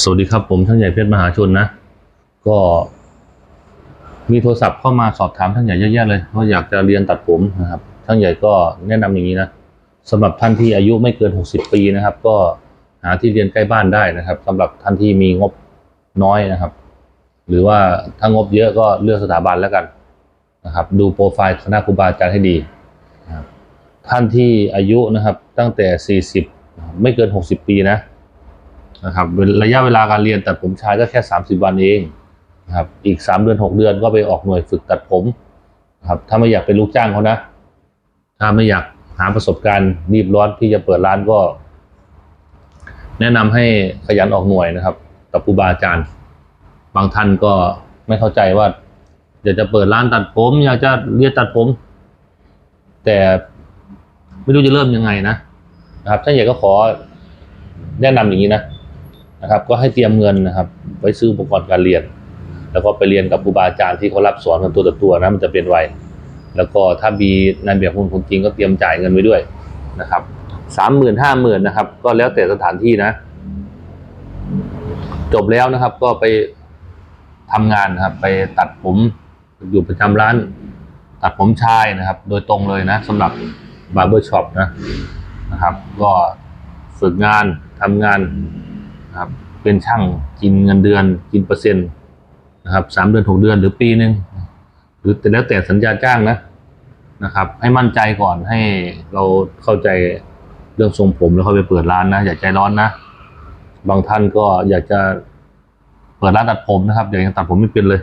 สวัสดีครับผมท่านใหญ่เพชรมหาชนนะ ก็มีโทรศัพท์เข้ามาสอบถามท่านใหญ่เยอะแยะเลยว่าอยากจะเรียนตัดผมนะครับท่านใหญ่ก็แนะนำอย่างนี้นะสำหรับท่านที่อายุไม่เกิน 60 ปีนะครับ ก็หาที่เรียนใกล้บ้านได้นะครับสำหรับท่านที่มีงบน้อยนะครับ หรือว่าถ้างบเยอะก็เลือกสถาบันแล้วกันนะครับ ดูโปรไฟล์คณะครูบาอาจารย์ให้ดีนะครับท่านที่อายุนะครับตั้งแต่ 40 ไม่เกิน 60 ปีนะ นะครับระยะเวลาการเรียนตัดผมชายก็แค่ 30 วันเองนะครับอีก 3 เดือน 6 เดือนก็ไปออกหน่วยฝึกตัดผมนะครับถ้าไม่อยากเป็นลูกจ้างเขานะ ถ้าไม่อยากหาประสบการณ์รีบร้อนที่จะเปิดร้านก็ แนะนำให้ขยันออกหน่วยนะครับกับครูบาอาจารย์ บางท่านก็ไม่เข้าใจว่าอยากจะเปิดร้านตัดผม อยากจะเรียนตัดผม แต่ไม่รู้จะเริ่มยังไงนะนะครับถ้าอยากก็ขอแนะนำอย่างนี้นะ นะครับ ก็ให้เตรียมเงินนะครับ ไว้ซื้ออุปกรณ์การเรียน แล้วก็ไปเรียนกับครูบาอาจารย์ที่เขารับสอนกันตัวต่อตัวนะมันจะเป็นไวแล้วก็ถ้ามีนายแบบคนคนจริงก็เตรียมจ่ายเงินไว้ด้วยนะครับสามหมื่นห้าหมื่นนะครับ ก็แล้วแต่สถานที่นะ จบแล้วนะครับ ก็ไปทำงานนะครับ ไปตัดผมอยู่ประจำร้าน ตัดผมชายนะครับ โดยตรงเลยนะสำหรับบาร์เบอร์ช็อปนะนะครับ ก็ฝึกงานทำงาน นะครับ เป็นช่างกินเงินเดือนกินเปอร์เซ็นต์นะครับสามเดือนหกเดือนหรือปีหนึ่งหรือแต่แล้วแต่สัญญาจ้างนะนะครับ ให้มั่นใจก่อนให้เราเข้าใจเรื่องทรงผมแล้วค่อยไปเปิดร้านนะอย่าใจร้อนนะ บางท่านก็อยากจะเปิดร้านตัดผมนะครับแต่ยังตัดผมไม่เป็นเลย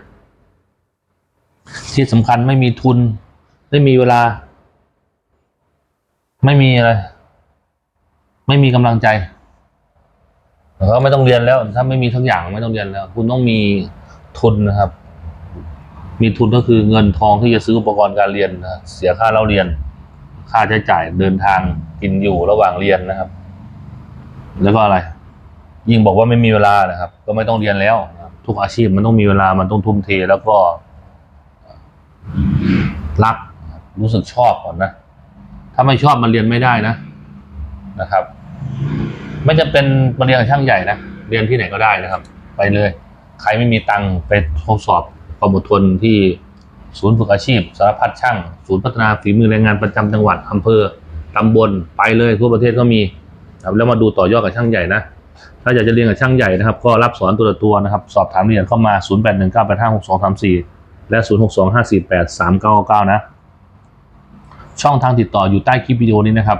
ที่สำคัญไม่มีทุน ไม่มีเวลา ไม่มีอะไร ไม่มีกำลังใจ ก็ไม่ต้องเรียนแล้ว ถ้าไม่มีทั้งอย่างไม่ต้องเรียนแล้ว คุณต้องมีทุนนะครับ มีทุนก็คือเงินทองที่จะซื้ออุปกรณ์การเรียนนะเสียค่าเล่าเรียน ค่าใช้จ่ายเดินทางกินอยู่ระหว่างเรียนนะครับ แล้วก็อะไร ยิ่งบอกว่าไม่มีเวลานะครับ ก็ไม่ต้องเรียนแล้วทุกอาชีพมันต้องมีเวลามันต้องทุ่มเทแล้วก็ รักรู้สึกชอบก่อนนะถ้าไม่ชอบมันเรียนไม่ได้นะนะครับ ไม่จะเป็นมาเรียนกับช่างใหญ่นะเรียนที่ไหนก็ได้นะครับ ไปเลย ใครไม่มีตังค์ไปทดสอบความอดทนที่ศูนย์ฝึกอาชีพ สารพัดช่าง ศูนย์พัฒนาฝีมือแรงงานประจำจังหวัดอำเภอตำบลไปเลยทั่วประเทศก็มีครับแล้วมาดูต่อยอดกับช่างใหญ่นะถ้าอยากจะเรียนกับช่างใหญ่นะครับ ก็รับสอนตัวต่อตัวนะครับ สอบถามเรียนเข้ามา 0 8 1 9 8 5 6 2 3 4 และ 0 6 2 5 4 8 3 9 9นะ ช่องทางติดต่ออยู่ใต้คลิปวิดีโอนี้นะครับ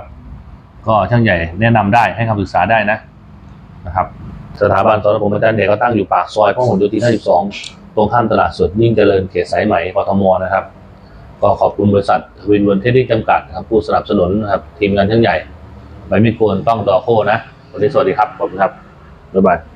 ก็ช่างใหญ่แนะนำได้ให้คำปรึกษาได้นะนะครับ สถาบันสอนผมอาจารย์เด็กก็ตั้งอยู่ปากซอยพหลโยธิน52 ตรงข้ามตลาดสดยิ่งเจริญเขตสายไหมกทมนะครับ ก็ขอบคุณบริษัทวินเวิร์นเทคนิคจำกัดนะครับผู้สนับสนุนนะครับทีมงานช่างใหญ่ใบมีดโกนต้องดอโคนะวันนี้สวัสดีครับ ขอบคุณครับบ๊ายบาย